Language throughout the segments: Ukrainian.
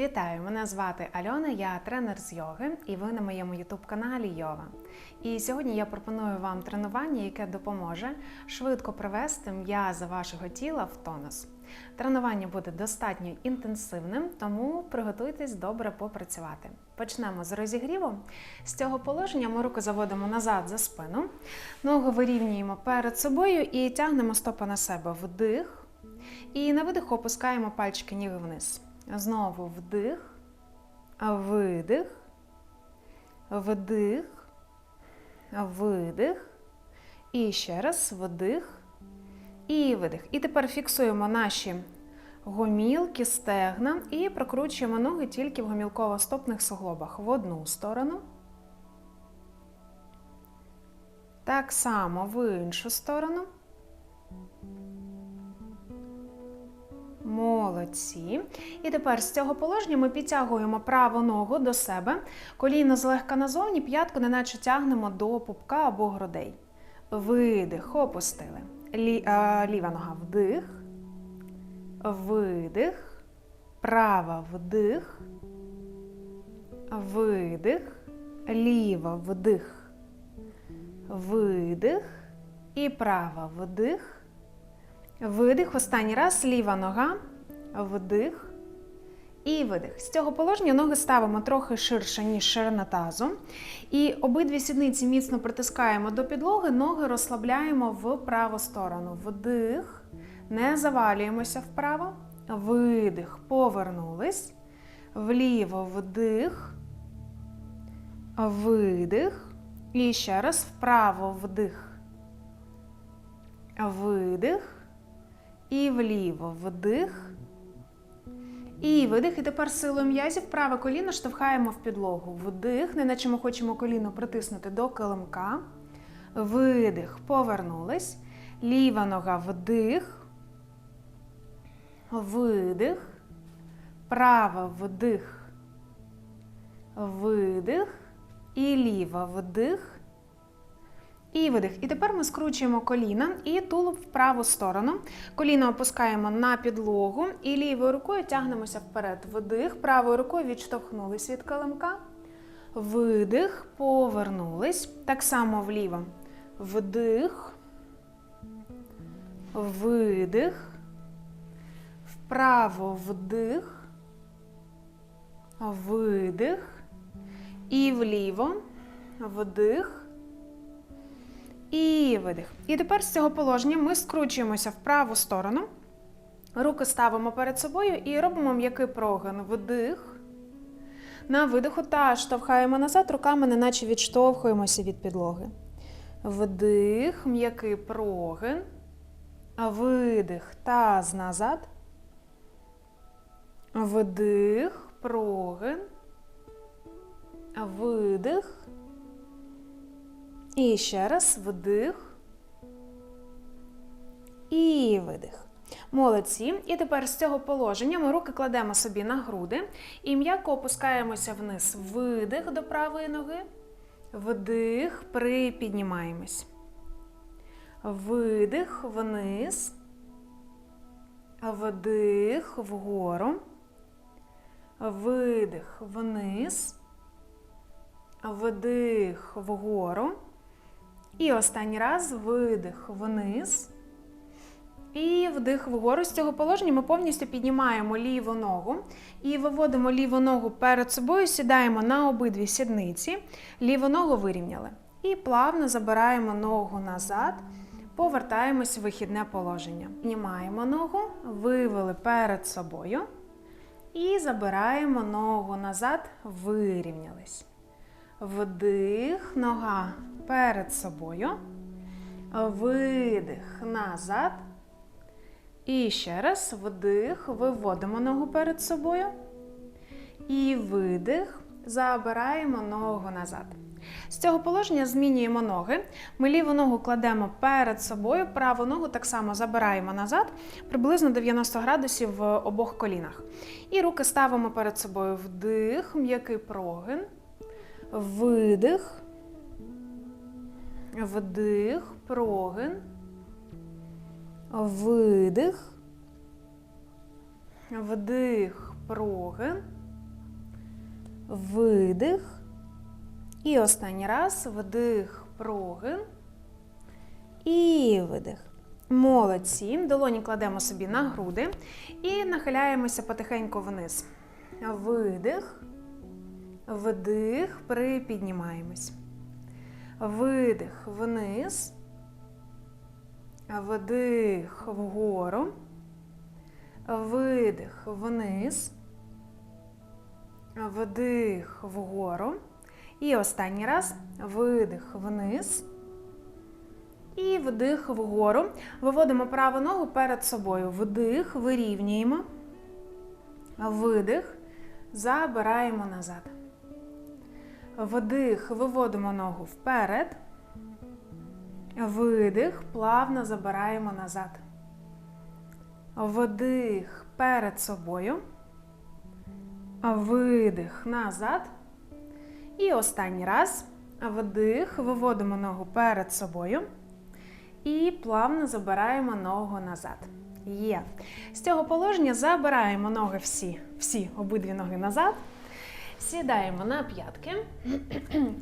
Вітаю! Мене звати Альона, я тренер з йоги, і ви на моєму ютуб-каналі Йова. І сьогодні я пропоную вам тренування, яке допоможе швидко привести м'язи вашого тіла в тонус. Тренування буде достатньо інтенсивним, тому приготуйтесь добре попрацювати. Почнемо з розігріву. З цього положення ми руки заводимо назад за спину, ноги вирівнюємо перед собою і тягнемо стопи на себе вдих. І на видиху опускаємо пальчики ніг вниз. Знову вдих, видих, вдих, видих. І ще раз вдих і видих. І тепер фіксуємо наші гомілки, стегна і прокручуємо ноги тільки в гомілково-стопних суглобах в одну сторону. Так само в іншу сторону. Молодці. І тепер з цього положення ми підтягуємо праву ногу до себе, коліно злегка назовні, п'ятку неначе тягнемо до пупка або грудей. Видих, опустили. Лі, а, ліва нога вдих, видих, права вдих, видих, ліва вдих, видих і права вдих. Видих. Останній раз. Ліва нога. Вдих. І видих. З цього положення ноги ставимо трохи ширше, ніж ширина тазу. І обидві сідниці міцно притискаємо до підлоги, ноги розслабляємо в праву сторону. Вдих. Не завалюємося вправо. Видих. Повернулись. Вліво вдих. Видих. І ще раз вправо вдих. Видих. І вліво вдих. І видих. І тепер силою м'язів праве коліно штовхаємо в підлогу. Вдих, неначе ми хочемо коліно притиснути до килимка. Видих. Повернулись. Ліва нога вдих. Видих. Права вдих. Видих. І ліва вдих. І видих. І тепер ми скручуємо коліна і тулуб в праву сторону. Коліно опускаємо на підлогу і лівою рукою тягнемося вперед. Вдих. Правою рукою відштовхнулись від килимка. Видих. Повернулись. Так само вліво. Вдих. Видих. Вправо вдих. Видих. І вліво. Вдих. І видих. І тепер з цього положення ми скручуємося в праву сторону. Руки ставимо перед собою і робимо м'який прогин. Вдих. На видиху та штовхаємо назад, руками неначе відштовхуємося від підлоги. Вдих, м'який прогин. Видих, таз назад. Вдих, прогин. Видих. І ще раз вдих. І видих. Молодці. І тепер з цього положення ми руки кладемо собі на груди і м'яко опускаємося вниз. Видих до правої ноги. Вдих, припіднімаємось. Видих вниз. Вдих вгору. Видих вниз. Вдих вгору. І останній раз видих вниз. І вдих вгору. З цього положення ми повністю піднімаємо ліву ногу і виводимо ліву ногу перед собою, сідаємо на обидві сідниці, ліву ногу вирівняли. І плавно забираємо ногу назад, повертаємось в вихідне положення. Піднімаємо ногу, вивели перед собою. І забираємо ногу назад, вирівнялись. Вдих, нога перед собою. Видих назад. І ще раз вдих, виводимо ногу перед собою. І видих, забираємо ногу назад. З цього положення змінюємо ноги. Ми ліву ногу кладемо перед собою, праву ногу так само забираємо назад, приблизно 90 градусів в обох колінах. І руки ставимо перед собою вдих, м'який прогин. Видих. Вдих, прогин. Видих. Вдих, прогин. видих. І останній раз вдих, прогин. І видих. Молодці. Долоні кладемо собі на груди і нахиляємося потихеньку вниз. Видих, вдих, припіднімаємось. Видих вниз. Вдих вгору. Видих вниз. Вдих вгору. І останній раз видих вниз. І вдих вгору. Виводимо праву ногу перед собою. Вдих, вирівнюємо. Видих. Забираємо назад. Вдих, виводимо ногу вперед. Видих, плавно забираємо назад. Вдих перед собою. Видих назад. І останній раз. Вдих, виводимо ногу перед собою. І плавно забираємо ногу назад. Є. З цього положення забираємо ноги всі, всі обидві ноги назад. Сідаємо на п'ятки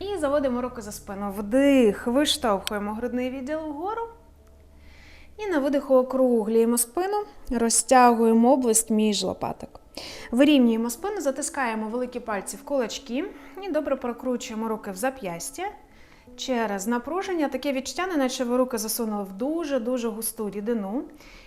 і заводимо руки за спину. Вдих, виштовхуємо грудний відділ вгору. І на видиху округлюємо спину, розтягуємо область між лопаток. Вирівнюємо спину, затискаємо великі пальці в кулачки і добре прокручуємо руки в зап'ястя. Через напруження таке відчуття, наче ви руки засунули в дуже-дуже густу рідину,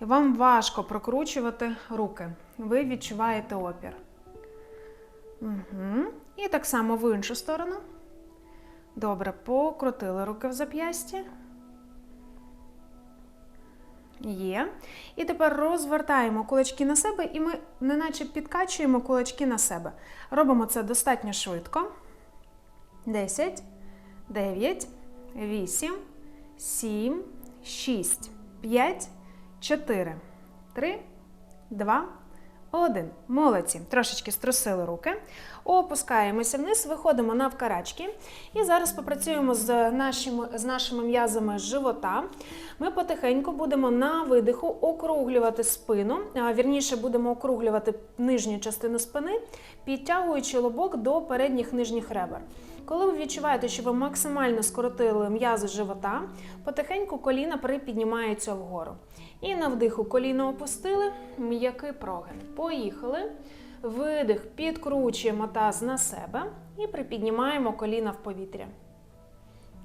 і вам важко прокручувати руки. Ви відчуваєте опір. Угу. І так само в іншу сторону. Добре, покрутили руки в зап'ясті. Є. І тепер розвертаємо кулачки на себе, і ми неначе підкачуємо кулачки на себе. Робимо це достатньо швидко. 10, 9, 8, 7, 6, 5, 4, 3, 2, 1. Молодці. Трошечки струсили руки. Опускаємося вниз, виходимо навкарачки. І зараз попрацюємо з нашими, з нашими м'язами живота. Ми потихеньку будемо на видиху округлювати спину, вірніше будемо округлювати нижню частину спини, підтягуючи лобок до передніх нижніх ребер. Коли ви відчуваєте, що ви максимально скоротили м'язи живота, потихеньку коліна припіднімаються вгору. І на вдиху коліно опустили, м'який прогин. Поїхали. Видих, підкручуємо таз на себе і припіднімаємо коліна в повітря.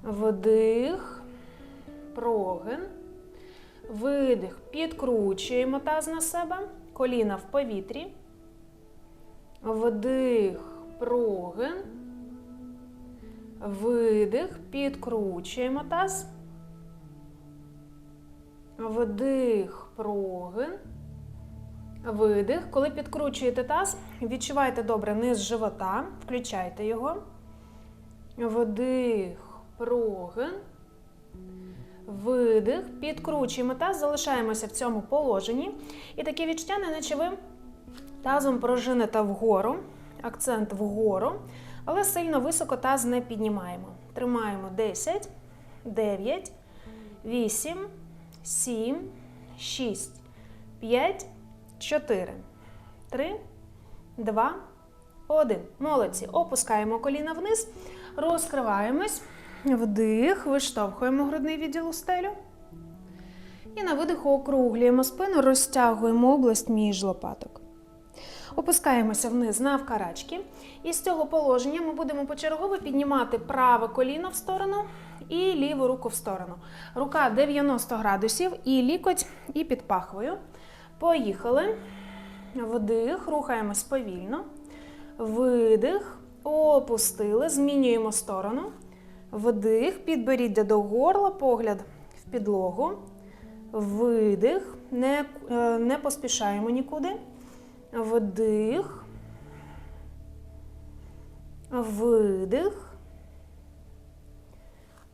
Вдих, прогин. Видих, підкручуємо таз на себе, коліна в повітрі. Вдих, прогин. Видих, підкручуємо таз. Вдих, прогин. Видих. Коли підкручуєте таз, відчувайте добре низ живота, включайте його. Вдих, прогин. Видих. Підкручуємо таз, залишаємося в цьому положенні. І таке відчуття, наче ви тазом прожинете вгору, акцент вгору, але сильно високо таз не піднімаємо. Тримаємо 10, 9, 8, 7, 6, 5, 4, 3, 2, 1. Молодці. Опускаємо коліна вниз, розкриваємось. Вдих, виштовхуємо грудний відділ у стелю. І на видиху округлюємо спину, розтягуємо область між лопаток. Опускаємося вниз навкарачки. І з цього положення ми будемо почергово піднімати праве коліно в сторону і ліву руку в сторону. Рука 90 градусів, і лікоть, і під пахвою. Поїхали. Вдих, рухаємось повільно. Видих, опустили, змінюємо сторону. Вдих, підборіддя до горла, погляд в підлогу. Видих, не, е, не поспішаємо нікуди. Вдих. Видих.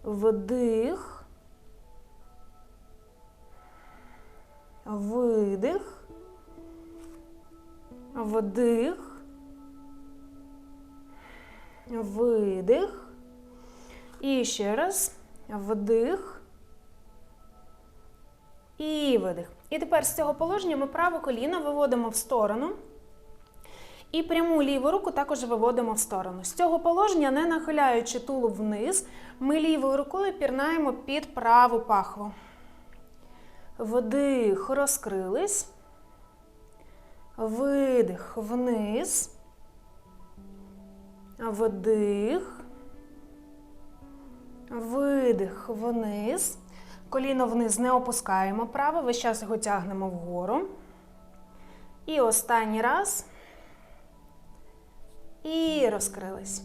Вдих. Видих. Вдих. Видих. І ще раз. Вдих. І видих. І тепер з цього положення ми праве коліно виводимо в сторону. І пряму ліву руку також виводимо в сторону. З цього положення, не нахиляючи тулуб вниз, ми лівою рукою пірнаємо під праву пахву. Вдих, розкрились. Видих вниз. Вдих. Видих вниз. Коліно вниз не опускаємо право, весь час його тягнемо вгору. І останній раз. І розкрились.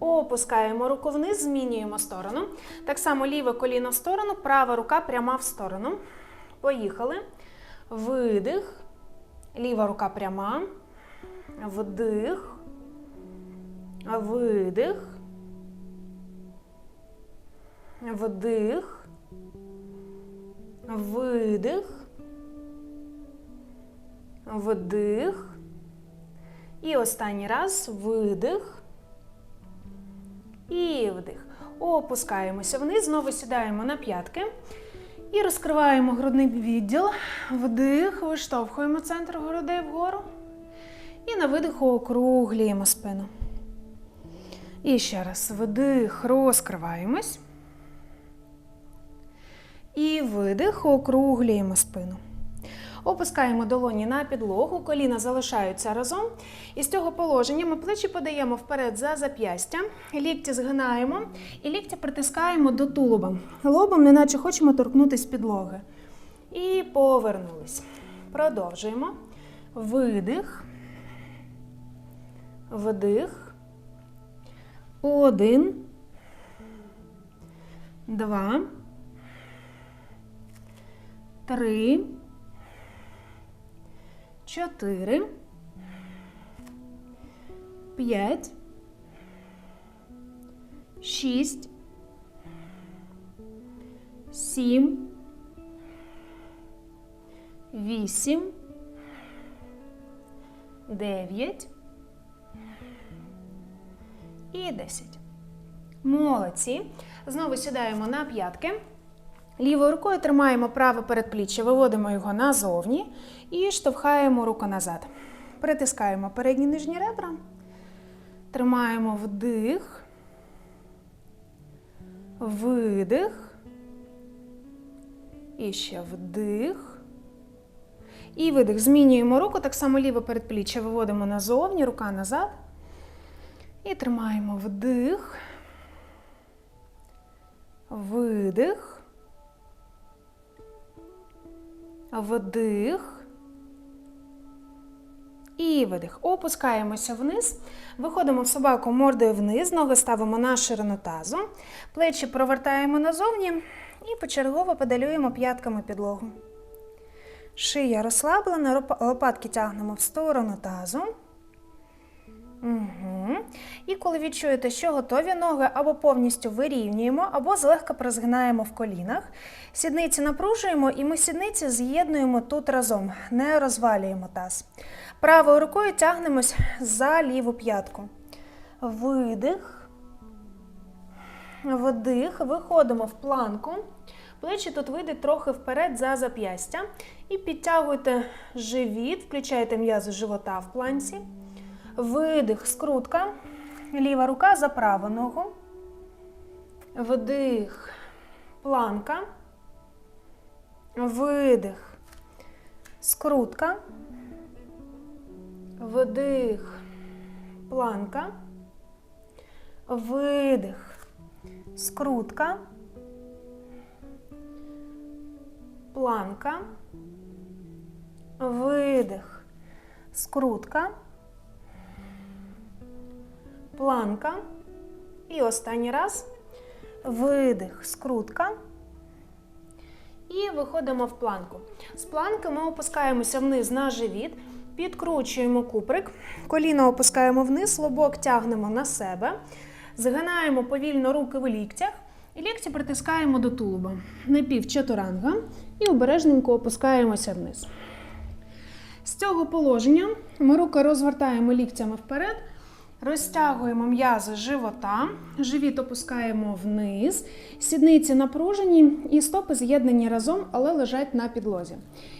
Опускаємо руку вниз, змінюємо сторону. Так само ліве коліно в сторону, права рука пряма в сторону. Поїхали. Видих. Ліва рука пряма. Вдих. Видих. Вдих. Видих. Вдих. І останній раз видих. І вдих. Опускаємося вниз, знову сідаємо на п'ятки. І розкриваємо грудний відділ. Вдих, виштовхуємо центр грудей вгору. І на видиху округлюємо спину. І ще раз вдих, розкриваємось. І видих, округлюємо спину. Опускаємо долоні на підлогу, коліна залишаються разом. І з цього положення ми плечі подаємо вперед за зап'ястя, лікті згинаємо і лікті притискаємо до тулуба. Лобом, неначе хочемо торкнутися підлоги. І повернулись. Продовжуємо. Видих. Вдих. Один. Два. Три. Чотири. П'ять. Шість. Сім. Вісім. Дев'ять. І десять. Молодці. Знову сідаємо на п'ятки. Лівою рукою тримаємо праве передпліччя, виводимо його назовні і штовхаємо руку назад. Притискаємо передні нижні ребра. Тримаємо вдих, видих. І ще вдих. І видих. Змінюємо руку, так само ліве передпліччя виводимо назовні, рука назад. І тримаємо вдих, видих. Вдих. І видих. Опускаємося вниз. Виходимо в собаку мордою вниз, ноги ставимо на ширину тазу. Плечі провертаємо назовні і почергово педалюємо п'ятками підлогу. Шия розслаблена, лопатки тягнемо в сторону тазу. Угу. І коли відчуєте, що готові ноги або повністю вирівнюємо, або злегка прозгинаємо в колінах. Сідниці напружуємо і ми сідниці з'єднуємо тут разом, не розвалюємо таз. Правою рукою тягнемось за ліву п'ятку. Видих. Вдих. Виходимо в планку. Плечі тут вийдуть трохи вперед за зап'ястя. І підтягуйте живіт, включайте м'язи живота в планці. Видих, скрутка. Ліва рука за праву ногу. Вдих, планка. Видих, скрутка. Вдих, планка. Видих, скрутка. Планка. Видих, скрутка планка. І останній раз видих, скрутка. І виходимо в планку. З планки ми опускаємося вниз на живіт, підкручуємо куприк, коліно опускаємо вниз, лобок тягнемо на себе, згинаємо повільно руки в ліктях і лікті притискаємо до тулуба. Напів чатуранга і обережненько опускаємося вниз. З цього положення ми руки розвертаємо ліктями вперед. Розтягуємо м'язи живота, живіт опускаємо вниз, сідниці напружені і стопи з'єднані разом, але лежать на підлозі.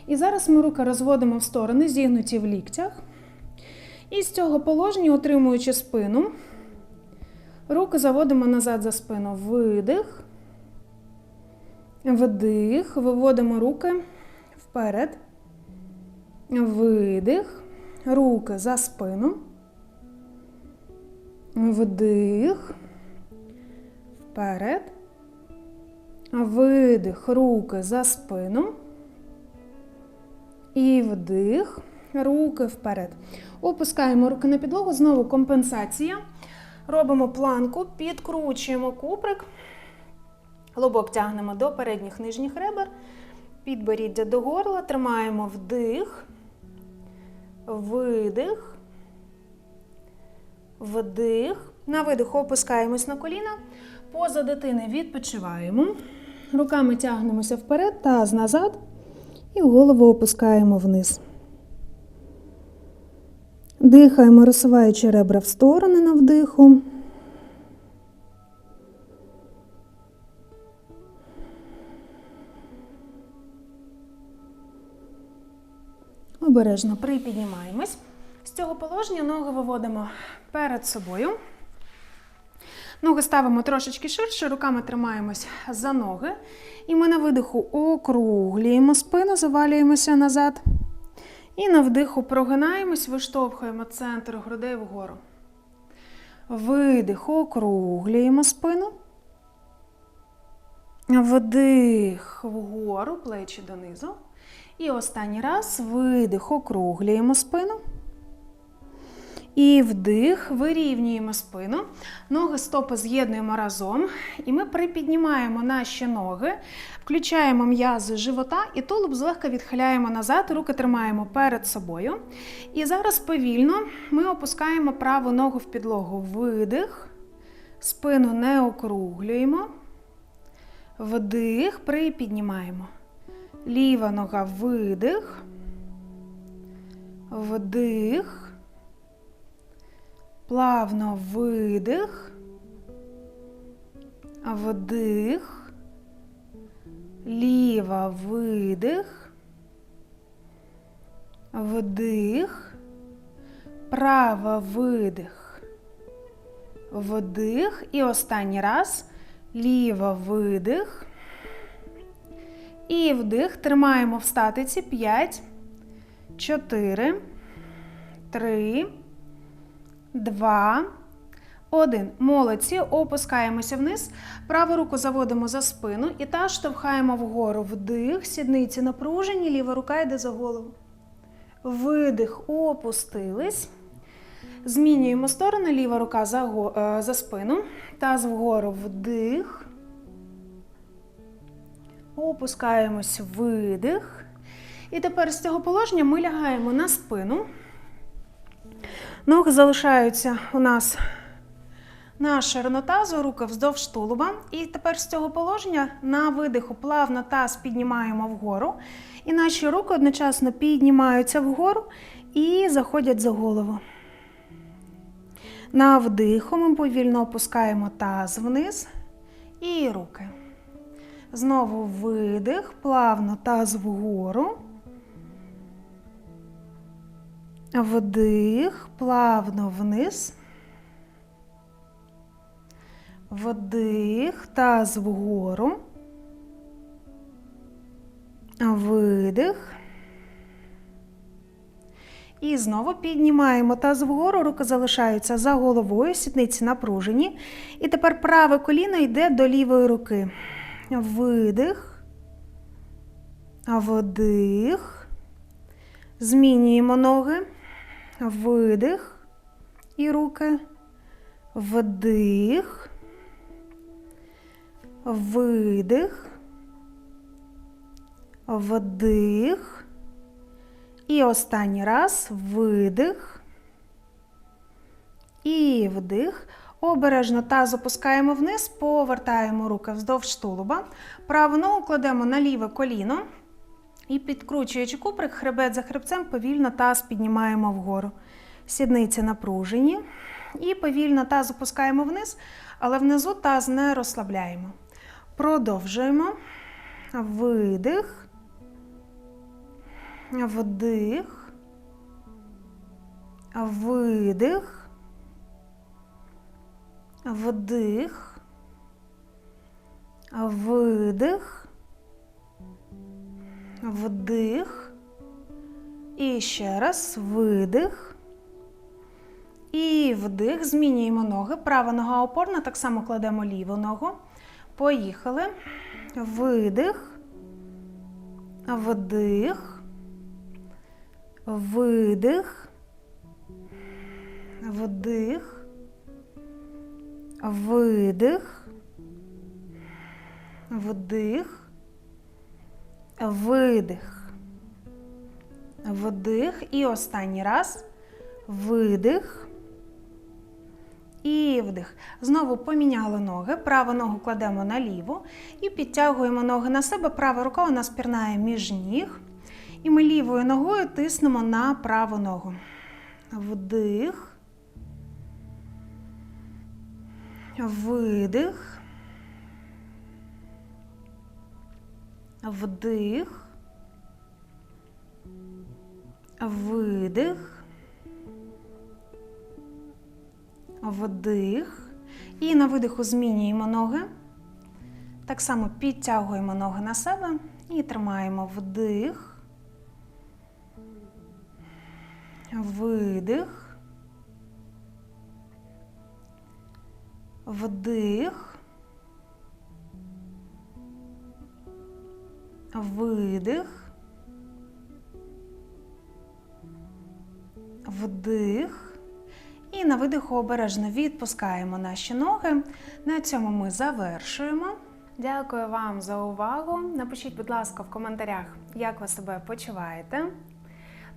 І зараз ми руки розводимо в сторони, зігнуті в ліктях. І з цього положення, отримуючи спину, руки заводимо назад за спину. Видих. Вдих. Виводимо руки вперед. Видих. Руки за спину. Вдих. Вперед. Видих. Руки за спину. І вдих. Руки вперед. Опускаємо руки на підлогу. Знову компенсація. Робимо планку, підкручуємо куприк. Лобок тягнемо до передніх нижніх ребер. Підборіддя до горла. Тримаємо вдих. Видих. Вдих. На видих опускаємось на коліна. Поза дитини відпочиваємо. Руками тягнемося вперед, таз назад. І голову опускаємо вниз. Дихаємо, розсуваючи ребра в сторони на вдиху. Обережно припіднімаємось. З цього положення ноги виводимо перед собою. Ноги ставимо трошечки ширше, руками тримаємось за ноги. І ми на видиху округлюємо спину, завалюємося назад. І на вдиху прогинаємось, виштовхуємо центр грудей вгору. Видих, округлюємо спину. Вдих вгору, плечі донизу. І останній раз видих, округлюємо спину. І вдих, вирівнюємо спину. Ноги стопи з'єднуємо разом. І ми припіднімаємо наші ноги, включаємо м'язи живота і тулуб злегка відхиляємо назад, руки тримаємо перед собою. І зараз повільно ми опускаємо праву ногу в підлогу. Видих, спину не округлюємо. Вдих, припіднімаємо. Ліва нога видих. Вдих. Плавно видих. Вдих. Ліва видих. Вдих. Права видих. Вдих. І останній раз. Ліва видих. І вдих. Тримаємо в статиці 5, 4, 3, 2, 1. Молодці. Опускаємося вниз. Праву руку заводимо за спину і та штовхаємо вгору. Вдих, сідниці напружені, ліва рука йде за голову. Видих, опустились. Змінюємо сторони, ліва рука за, е, за спину. Таз вгору вдих. Опускаємось видих. І тепер з цього положення ми лягаємо на спину. Ноги залишаються у нас на ширину тазу, руки вздовж тулуба. І тепер з цього положення на видиху плавно таз піднімаємо вгору. І наші руки одночасно піднімаються вгору і заходять за голову. На вдиху ми повільно опускаємо таз вниз і руки. Знову видих, плавно таз вгору. Вдих, плавно вниз. Вдих, таз вгору. Видих. І знову піднімаємо таз вгору, руки залишаються за головою, сідниці напружені. І тепер праве коліно йде до лівої руки. Видих. Вдих. Змінюємо ноги. Видих. І руки. Вдих. Видих. Вдих. І останній раз видих. І вдих. Обережно таз опускаємо вниз, повертаємо руки вздовж тулуба. Праву ногу кладемо на ліве коліно. І підкручуючи куприк, хребет за хребцем, повільно таз піднімаємо вгору. Сідниці напружені. І повільно таз опускаємо вниз, але внизу таз не розслабляємо. Продовжуємо. Видих. Вдих. видих, вдих, видих, вдих. І ще раз видих. І вдих. Змінюємо ноги. Права нога опорна, так само кладемо ліву ногу. Поїхали. Видих. Вдих. Видих. Вдих. Видих. Вдих. Видих. Вдих. І останній раз. Видих. І вдих. Знову поміняли ноги. Праву ногу кладемо на ліву і підтягуємо ноги на себе. Права рука у нас пірнає між ніг. І ми лівою ногою тиснемо на праву ногу. Вдих. Видих. Вдих. Видих. Вдих. І на видиху змінюємо ноги. Так само підтягуємо ноги на себе і тримаємо вдих. Видих. Вдих. Видих. Вдих. І на видиху обережно відпускаємо наші ноги. На цьому ми завершуємо. Дякую вам за увагу. Напишіть, будь ласка, в коментарях, як ви себе почуваєте.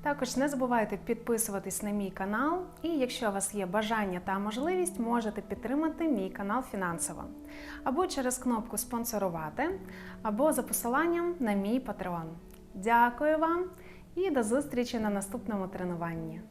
Також не забувайте підписуватись на мій канал, і якщо у вас є бажання та можливість, можете підтримати мій канал фінансово або через кнопку спонсорувати, або за посиланням на мій патреон. Дякую вам і до зустрічі на наступному тренуванні.